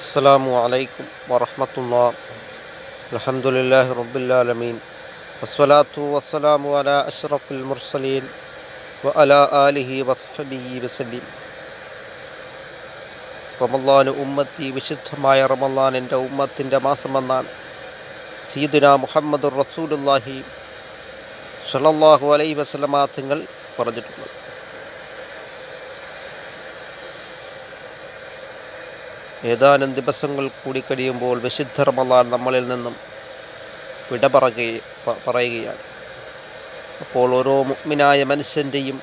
السلام عليكم ورحمة الله الحمد لله رب العالمين والصلاة والسلام على أشرف المرسلين وعلى آله وصحبه وسلم റമല്ലാൻ ഉമ്മത്തി വിശുദ്ധമായ റമല്ലാൻ എൻ്റെ ഉമ്മത്തിൻ്റെ മാസമെന്നാണ് സീദുന മുഹമ്മദ് റസൂലുല്ലാഹി സല്ലല്ലാഹു അലൈഹി വസല്ലമ തങ്ങൾ പറഞ്ഞിട്ടുള്ളത് ഏതാനും ദിവസങ്ങൾ കൂടി കഴിയുമ്പോൾ വിശുദ്ധ റമദാൻ നമ്മളിൽ നിന്നും വിട പറയുക പറയുകയാണ്. അപ്പോൾ ഓരോ മുഗ്മിനായ മനുഷ്യന്റെയും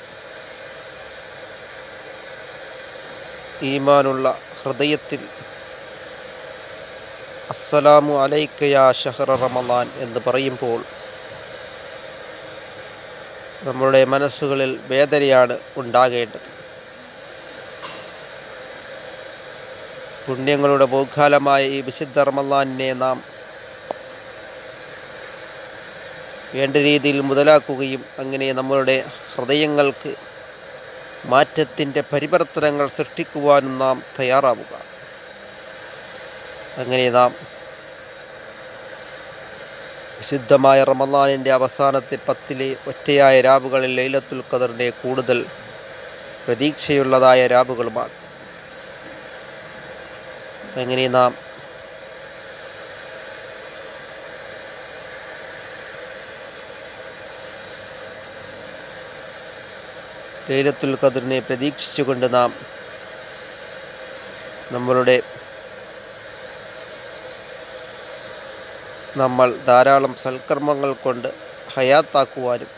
ഈമാനുള്ള ഹൃദയത്തിൽ അസ്സലാമു അലൈക്കയാ ഷഹർ റമദാൻ എന്ന് പറയുമ്പോൾ നമ്മുടെ മനസ്സുകളിൽ വേദനയാണ് ഉണ്ടാകേണ്ടത്. പുണ്യങ്ങളുടെ ബഹുകാലമായ ഈ വിശുദ്ധ റമല്ലാനിനെ നാം വേണ്ട രീതിയിൽ മുതലാക്കുകയും അങ്ങനെ നമ്മളുടെ ഹൃദയങ്ങൾക്ക് മാറ്റത്തിന്റെ പരിവർത്തനങ്ങൾ സൃഷ്ടിക്കുവാനും നാം തയ്യാറാവുക. അങ്ങനെ നാം വിശുദ്ധമായ റമലാനിന്റെ അവസാനത്തെ പത്തിലെ ഒറ്റയായ രാവുകളിൽ ലൈലത്തുൽ ഖദറിന്റെ കൂടുതൽ പ്രതീക്ഷയുള്ളതായ രാവുകളുമാണ്. അങ്ങനെ നാം ലൈലത്തുൽ ഖദറിനെ പ്രതീക്ഷിച്ചുകൊണ്ട് നാം നമ്മളുടെ നമ്മൾ ധാരാളം സൽക്കർമ്മങ്ങൾ കൊണ്ട് ഹയാത്താക്കുവാനും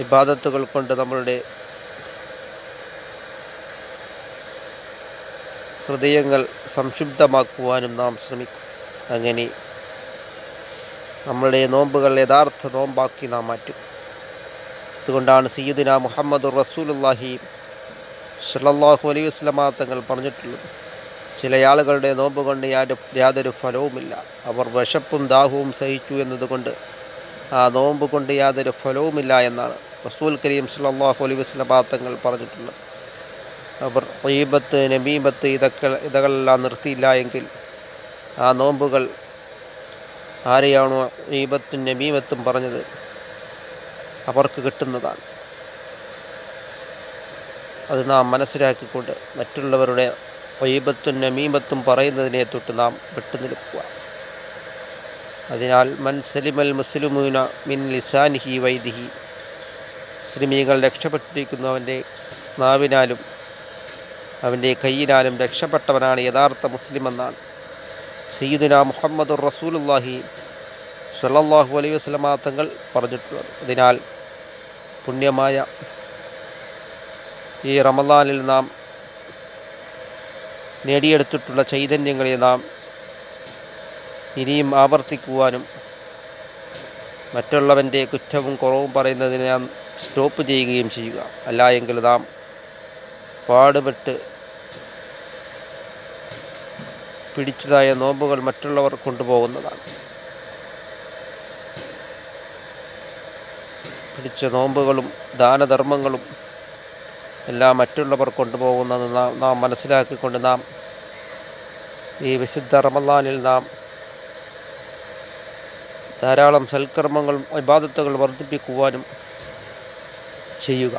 ഇബാദത്തുകൾ കൊണ്ട് നമ്മളുടെ ഹൃദയങ്ങൾ സംശുദ്ധമാക്കുവാനും നാം ശ്രമിക്കും. അങ്ങനെ നമ്മളുടെ നോമ്പുകൾ യഥാർത്ഥ നോമ്പാക്കി നാം മാറ്റും. അതുകൊണ്ടാണ് സയ്യദിന മുഹമ്മദ് റസൂലുല്ലാഹി സല്ലല്ലാഹു അലൈഹി വസല്ലമ തങ്ങൾ പറഞ്ഞിട്ടുള്ളത് ചില ആളുകളുടെ നോമ്പ് കൊണ്ട് യാതൊരു ഫലവുമില്ല. അവർ വിശപ്പും ദാഹവും സഹിച്ചു എന്നതുകൊണ്ട് ആ നോമ്പ് കൊണ്ട് യാതൊരു ഫലവുമില്ല എന്നാണ് റസൂൽ കരീം സല്ലല്ലാഹു അലൈഹി വസല്ലമ തങ്ങൾ പറഞ്ഞിട്ടുള്ളത്. അവർ ഈബത്ത് നബീബത്ത് ഇതൊക്കെ ഇതകളെല്ലാം നിർത്തിയില്ല എങ്കിൽ ആ നോമ്പുകൾ ആരെയാണോ ഈബത്തും നബീബത്തും പറഞ്ഞത്? അവർക്ക് കിട്ടുന്നതാണ്. അത് നാം മനസ്സിലാക്കിക്കൊണ്ട് മറ്റുള്ളവരുടെ വൈബത്തും നമീമത്തും പറയുന്നതിനെ തൊട്ട് നാം വിട്ടുനിൽക്കുക അതിനാൽ മൻ സലിമൽ മുസ്ലിമൂന മിൻ ലിസാനിഹി വൈദിഹി. മുസ്ലിമീകൾ രക്ഷപ്പെട്ടിരിക്കുന്നു അവന്റെ നാവിനാലും അവന്റെ കയ്യിനാലും രക്ഷപ്പെട്ടവനാണ് യഥാർത്ഥ മുസ്ലിം എന്നാണ്. സയ്യിദുന മുഹമ്മദ് റസൂലുല്ലാഹി സല്ലാഹു അലൈഹി വസല്ലമ തങ്ങൾ പറഞ്ഞിട്ടുള്ളത്. അതിനാൽ പുണ്യമായ ഈ റമദാനിൽ നാം നേടിയെടുത്തിട്ടുള്ള ചൈതന്യങ്ങളെ നാം ഇനിയും ആവർത്തിക്കുവാനും മറ്റുള്ളവന്റെ കുറ്റവും കുറവും പറയുന്നതിനെ നാം സ്റ്റോപ്പ് ചെയ്യുകയും ചെയ്യുക. അല്ല എങ്കിൽ നാം പാടുപെട്ട് പിടിച്ചതായ നോമ്പുകൾ മറ്റുള്ളവർ കൊണ്ടുപോകുന്നതാണ്. പിടിച്ച നോമ്പുകളും ദാനധർമ്മങ്ങളും എല്ലാം മറ്റുള്ളവർ കൊണ്ടുപോകുന്നത് നാം നാം മനസ്സിലാക്കിക്കൊണ്ട് നാം ഈ വിശുദ്ധ റമദാനിൽ നാം ധാരാളം സൽക്കർമ്മങ്ങളും ഇബാദത്തുകൾ വർദ്ധിപ്പിക്കുവാനും ചെയ്യുക.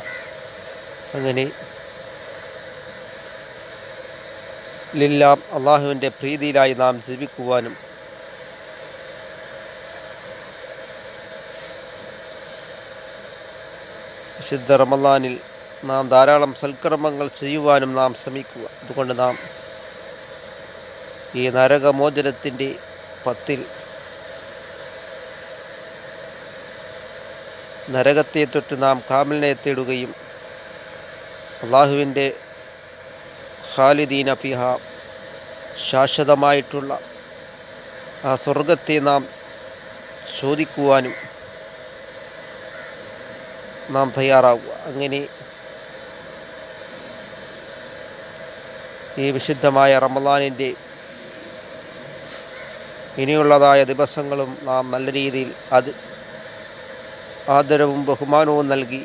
അങ്ങനെ ലില്ലാം അള്ളാഹുവിന്റെ പ്രീതിയിലായി നാം ജീവിക്കുവാനും വിശുദ്ധ റമദാനിൽ നാം ധാരാളം സൽക്കർമ്മങ്ങൾ ചെയ്യുവാനും നാം ശ്രമിക്കുക. അതുകൊണ്ട് നാം ഈ നരകമോചനത്തിന്റെ പത്തിൽ നരകത്തെ തൊട്ട് നാം കാമലിനെ തേടുകയും അള്ളാഹുവിന്റെ ഖാലിദീന അഫിഹ ശാശ്വതമായിട്ടുള്ള ആ സ്വർഗത്തെ നാം ചോദിക്കുവാനും നാം തയ്യാറാവുക. അങ്ങനെ ഈ വിശുദ്ധമായ റമദാനിന്റെ ഇനിയുള്ളതായ ദിവസങ്ങളും നാം നല്ല രീതിയിൽ അത് ആദരവും ബഹുമാനവും നൽകി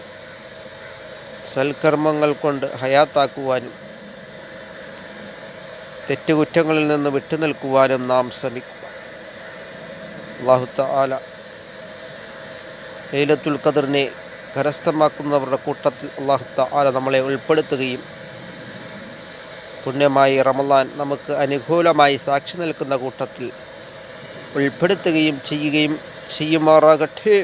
സൽക്കർമ്മങ്ങൾ കൊണ്ട് ഹയാത്താക്കുവാനും തെറ്റുകുറ്റങ്ങളിൽ നിന്ന് വിട്ടുനിൽക്കുവാനും നാം ശ്രമിക്കുക. അള്ളാഹുത്ത ആല ലൈലത്തുൽ ഖദറിനെ കരസ്ഥമാക്കുന്നവരുടെ കൂട്ടത്തിൽ അള്ളാഹുത്ത ആല നമ്മളെ ഉൾപ്പെടുത്തുകയും പുണ്യമായി റമലാൻ നമുക്ക് അനുകൂലമായി സാക്ഷി നിൽക്കുന്ന കൂട്ടത്തിൽ ഉൾപ്പെടുത്തുകയും ചെയ്യുകയും ചെയ്യുമാറാകട്ടെ.